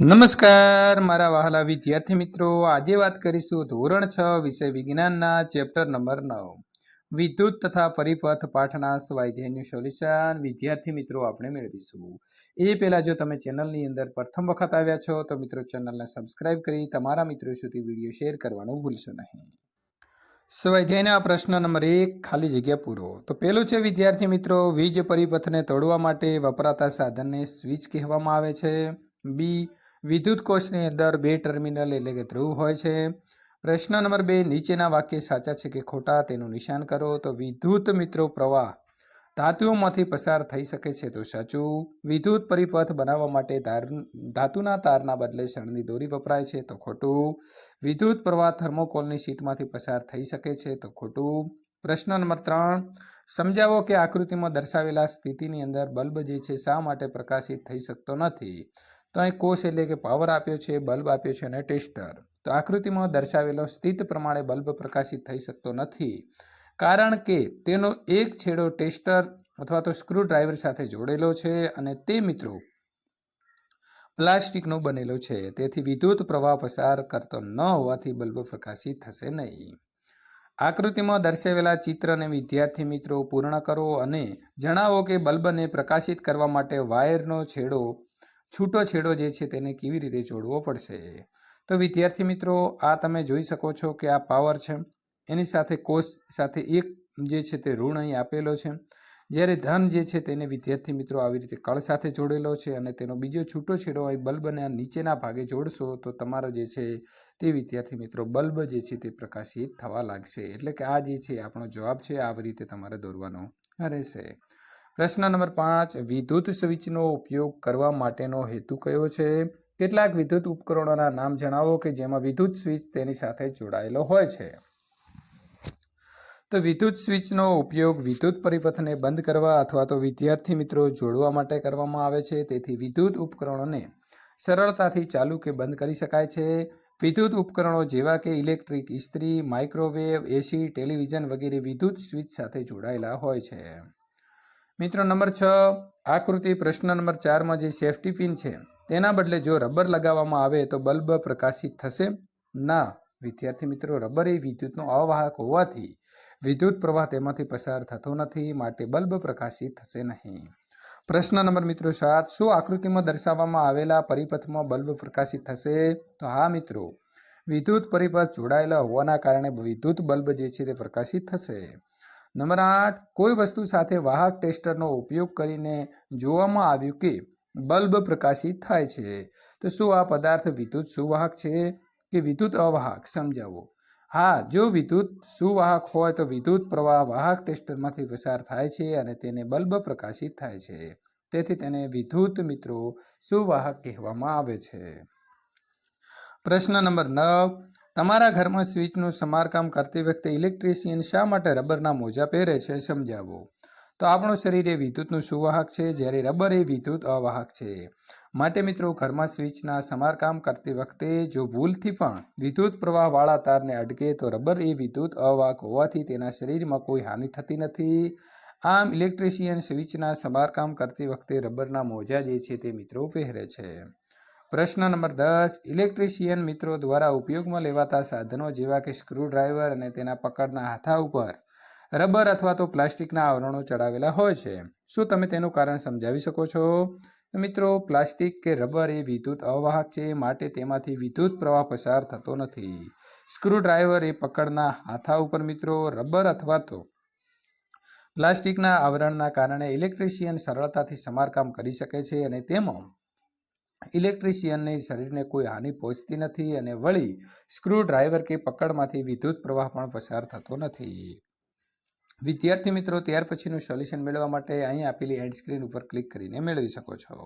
નમસ્કાર, મારા વહાલા વિદ્યાર્થી મિત્રો. આજે વાત કરીશું ધોરણ છ વિષય વિજ્ઞાનના ચેપ્ટર નંબર નવ. વિદ્યુત તથા પરિપથ પાઠના સ્વાધ્યાયનું સોલ્યુશન વિદ્યાર્થી મિત્રો આપણે મેળવીશું. એ પહેલાં જો તમે ચેનલની અંદર પ્રથમ વખત આવ્યા છો, તો મિત્રો ચેનલને સબસ્ક્રાઇબ કરી તમારા મિત્રો સુધી વીડિયો શેર કરવાનું ભૂલશો નહીં. સ્વાધ્યાયના પ્રશ્ન નંબર એક, ખાલી જગ્યા પૂરો. તો પેલું છે, વિદ્યાર્થી મિત્રો, વીજ પરિપથને તોડવા માટે વપરાતા સાધનને સ્વિચ કહેવામાં આવે છે. બી વિદ્યુત કોષની અંદર બે ટર્મિનલ એટલે કે ધ્રુવ હોય છે. પ્રશ્ન નંબર બે, નીચેના વાક્ય સાચા છે કે ખોટા તેનું નિશાન કરો? તો વિદ્યુત મિત્રો પ્રવાહ, ધાતુઓમાંથી પસાર થઈ શકે છે તો સાચું. વિદ્યુત પરિપથ બનાવવા માટે ધાર ધાતુના તારના બદલે શણની દોરી વપરાય છે તો ખોટું. વિદ્યુત પ્રવાહ થર્મોકોલની શીટમાંથી પસાર થઈ શકે છે તો ખોટું. પ્રશ્ન નંબર ત્રણ, સમજાવો કે આકૃતિમાં દર્શાવેલા સ્થિતિની અંદર બલ્બ જે છે શા માટે પ્રકાશિત થઈ શકતો નથી? તો અહીં કોષ એટલે કે પાવર આપ્યો છે, બલ્બ આપ્યો છે અને ટેસ્ટર. તો આકૃતિમાં દર્શાવેલો સ્થિત પ્રમાણે બલ્બ પ્રકાશિત થઈ શકતો નથી. કારણ કે તેનો એક છેડો ટેસ્ટર અથવા તો સ્ક્રૂડ્રાઈવર સાથે જોડેલો છે અને તે મિત્રો પ્લાસ્ટિકનો બનેલો છે. તેથી વિદ્યુત પ્રવાહ પસાર કરતો ન હોવાથી બલ્બ પ્રકાશિત થશે નહીં. આકૃતિમાં દર્શાવેલા ચિત્રને વિદ્યાર્થી મિત્રો પૂર્ણ કરો અને જણાવો કે બલ્બને પ્રકાશિત કરવા માટે વાયરનો છેડો છૂટો છેડો જે છે તેને કેવી રીતે જોડવો પડશે? તો વિદ્યાર્થી મિત્રો, આ તમે જોઈ શકો છો કે આ પાવર છે. એની સાથે કોષ સાથે એક જે છે તે ઋણ અહીં આપેલો છે. જ્યારે ધન જે છે તેને વિદ્યાર્થી મિત્રો આવી રીતે કળ સાથે જોડેલો છે અને તેનો બીજો છૂટો છેડો અહીં બલ્બને આ નીચેના ભાગે જોડશો, તો તમારો જે છે તે વિદ્યાર્થી મિત્રો બલ્બ જે છે તે પ્રકાશિત થવા લાગશે. એટલે કે આ જે છે આપણો જવાબ છે આવી રીતે તમારે દોરવાનો રહેશે. પ્રશ્ન નંબર પાંચ, વિદ્યુત સ્વિચનો ઉપયોગ કરવા માટેનો હેતુ કયો છે? કેટલાક વિદ્યુત ઉપકરણોના નામ જણાવો કે જેમાં વિદ્યુત સ્વિચ તેની સાથે જોડાયેલો હોય છે. તો વિદ્યુત સ્વિચનો ઉપયોગ વિદ્યુત પરિપથને બંધ કરવા અથવા તો વિદ્યાર્થી મિત્રો જોડવા માટે કરવામાં આવે છે. તેથી વિદ્યુત ઉપકરણોને સરળતાથી ચાલુ કે બંધ કરી શકાય છે. વિદ્યુત ઉપકરણો જેવા કે ઇલેક્ટ્રિક, ઇસ્ત્રી, માઇક્રોવેવ, એસી, ટેલિવિઝન વગેરે વિદ્યુત સ્વિચ સાથે જોડાયેલા હોય છે. મિત્રો, નંબર છ, આકૃતિ પ્રશ્ન નંબર ચારમાં જે સેફટી પિન છે, તેના બદલે જો રબર લગાવવામાં આવે તો બલ્બ પ્રકાશિત થશે? ના. વિદ્યાર્થી મિત્રો, રબર એ વિદ્યુતનો અવાહક હોવાથી વિદ્યુત પ્રવાહ તેમાંથી પસાર થતો નથી, માટે બલ્બ પ્રકાશિત થશે નહીં. પ્રશ્ન નંબર મિત્રો સાત, શું આકૃતિમાં દર્શાવવામાં આવેલા પરિપથમાં બલ્બ પ્રકાશિત થશે? તો હા મિત્રો, વિદ્યુત પરિપથ જોડાયેલા હોવાના કારણે વિદ્યુત બલ્બ જે છે તે પ્રકાશિત થશે. નંબર આઠ, કોઈ વસ્તુ સાથે વાહક ટેસ્ટરનો ઉપયોગ કરીને જોવામાં આવ્યું કે બલ્બ પ્રકાશિત થાય છે. તો શું આ પદાર્થ વિદ્યુત સુવાહક છે કે વિદ્યુત અવાહક? સમજાવો. હા, જો વિદ્યુત સુવાહક હોય તો વિદ્યુત પ્રવાહ વાહક ટેસ્ટરમાંથી પસાર થાય છે અને તેને બલ્બ પ્રકાશિત થાય છે. તેથી તેને વિદ્યુત મિત્રો સુવાહક કહેવામાં આવે છે. પ્રશ્ન નંબર નવ તમારા ઘરમાં સ્વિચનું સમારકામ કરતી વખતે ઇલેક્ટ્રિશિયન શા માટે રબરના મોજા પહેરે છે સમજાવો? તો આપણું શરીર એ વિદ્યુતનું સુવાહક છે, જ્યારે રબર એ વિદ્યુત અવાહક છે. માટે મિત્રો, ઘરમાં સ્વિચના સમારકામ કરતી વખતે જો ભૂલથી પણ વિદ્યુત પ્રવાહવાળા તારને અટકે તો રબર એ વિદ્યુત અવાહક હોવાથી તેના શરીરમાં કોઈ હાનિ થતી નથી. આમ, ઇલેક્ટ્રિશિયન સ્વિચના સમારકામ કરતી વખતે રબરના મોજા જે છે તે મિત્રો પહેરે છે. પ્રશ્ન નંબર દસ. ઇલેક્ટ્રિશિયન મિત્રો દ્વારા ઉપયોગમાં લેવાતા સાધનો જેવા કે સ્ક્રૂડ્રાઈવર અને તેના પકડના હાથા ઉપર રબર અથવા તો પ્લાસ્ટિકના આવરણો ચડાવેલા હોય છે. શું તમે તેનું કારણ સમજાવી શકો છો? મિત્રો, પ્લાસ્ટિક કે રબર એ વિદ્યુત અવાહક છે માટે તેમાંથી વિદ્યુત પ્રવાહ પસાર થતો નથી. સ્ક્રૂડ્રાઈવર એ પકડના હાથા ઉપર મિત્રો, રબર અથવા તો પ્લાસ્ટિકના આવરણના કારણે ઇલેક્ટ્રિશિયન સરળતાથી સમારકામ કરી શકે છે અને તેમાં ઇલેક્ટ્રિશિયનને શરીરને કોઈ હાનિ પહોંચતી નથી અને વળી સ્ક્રૂ ડ્રાઈવર કે પકડમાંથી વિદ્યુત પ્રવાહ પણ પસાર થતો નથી. વિદ્યાર્થી મિત્રો, ત્યાર પછીનું સોલ્યુશન મેળવવા માટે અહીં આપેલી એન્ડ સ્ક્રીન ઉપર ક્લિક કરીને મેળવી શકો છો.